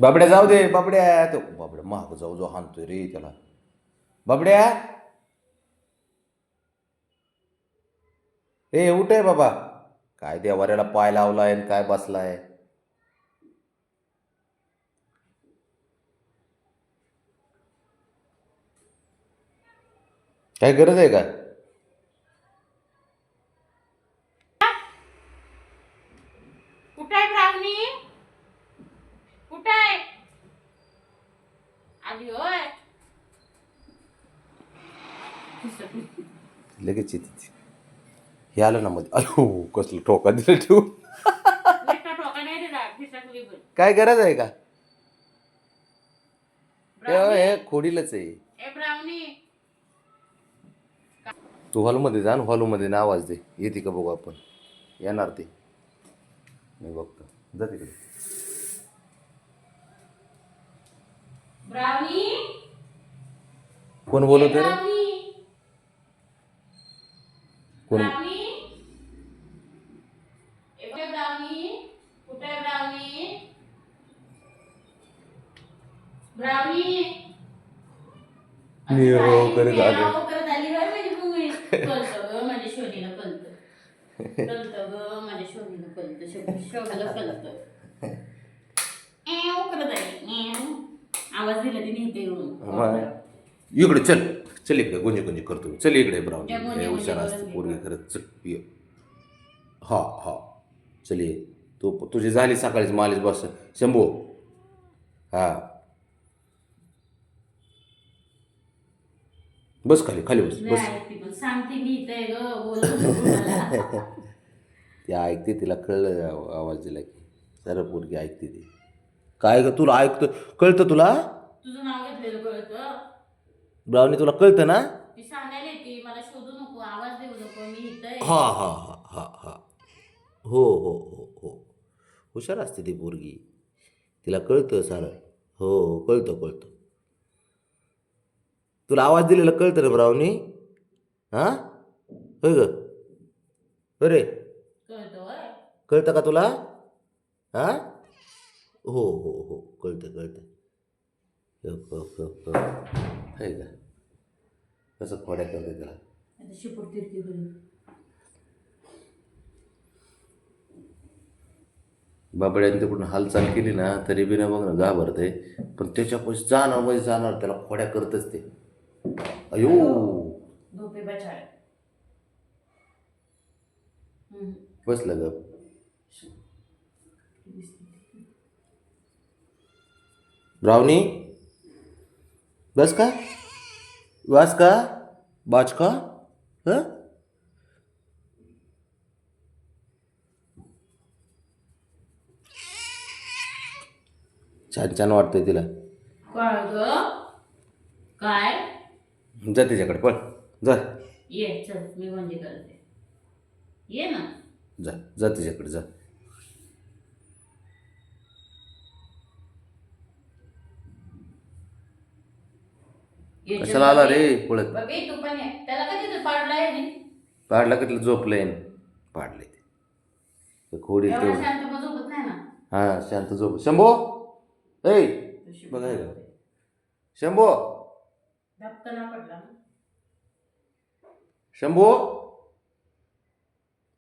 बाबड्या जाऊ दे बाबड्या. तो बाबड्या महाग जाऊ जो हाणतोय रे त्याला. बाबड्या. ए उठ आहे बाबा. काय देवाऱ्याला पाय लावलाय आणि काय बसलाय? काय गरज आहे का कुठं आहे ब्राह्मणी कुठं आहे आली होय लगेच येते ती. हे आलं ना मध्ये. अयो कसलं ठोका दिलं ठेवून. नुसता ठोका नाही दिला खिसाकली पण काय गरज आहे का? हे हे खोडीलच आहे. ए ब्राह्मणी. तू हॉलमध्ये जा ना हॉलमध्ये ना आवाज दे. येते का बघू आपण? येणार ते. मी बघतो. जा तिकडे ब्राह्मणी कोण ए बोलवते रे ब्राह्मणी कोण ब्राह्मणी ए कुठे ब्राह्मणी कुठे आहे ब्राह्मणी ब्राह्मणी मी हो करत आले. माझ्या आवाज दिला मग. इकडे चल चल इकडे गुंजे गुंजे करतो मी. चल इकडे ब्राऊन त्या गुंजे हे गुंजे हुशार असते घे. पोरगी खरंच चल ये. हा हा. चल ये. तू तुझी झाली सकाळीच मालिश बस. शंभू. हा. बस खाली खाली बस बस. ऐकते पण. सांगते मी इथे ग. बोल. ती ऐकते तिला कळलं आव- आवाज दिला की. सर्व पोरगी ऐकते ती. काय ग तुला ऐकतं कळतं तुला? तुझं नाव घेतलेलं कळतं. ब्राऊनी तुला कळतं ना? ती सांगायला की मला शोधू नको आवाज देऊ नको मी इथं आहे. हा हा हा हा हा. हो हो हो हो. हुशार असते ती पोरगी. तिला कळतं सारं. हो हो कळतं कळतं. तुला आवाज दिलेला कळतं रे ब्राऊनी हां? होय ग. अरे कळतं होय. कळतं का तुला? हां? हो हो हो. कळतं कळतं हो आहे का? कसं खोड्या करते त्याला? बाबड्याने तिकडून हालचाल केली ना तरी बी ना बघ ना घाबरते पण त्याच्या पैसे जाणार म्हणजे जाणार त्याला खोड्या करतच ते. अयो. बसलं ग ब्राउनी बस का? वास का? बाज का? हं? छान छान वाटतंय तिला. काय ग काय? जा तिच्याकडे पण जा. ये चल मी म्हणजे करते. ये ना. जा जा तिच्याकडे जा. कशाला आला. रे पळत? बबी तू पण ये. त्याला कधी पाडलाय? पाडला कधीला झोपलंय न. पाडले ते. खोडी एवढा तेवढं. शांत पण झोपत नाही ना? हा शांत झोप. शंभो! ऐ! का? करते. शंभो! पडला. शंभो!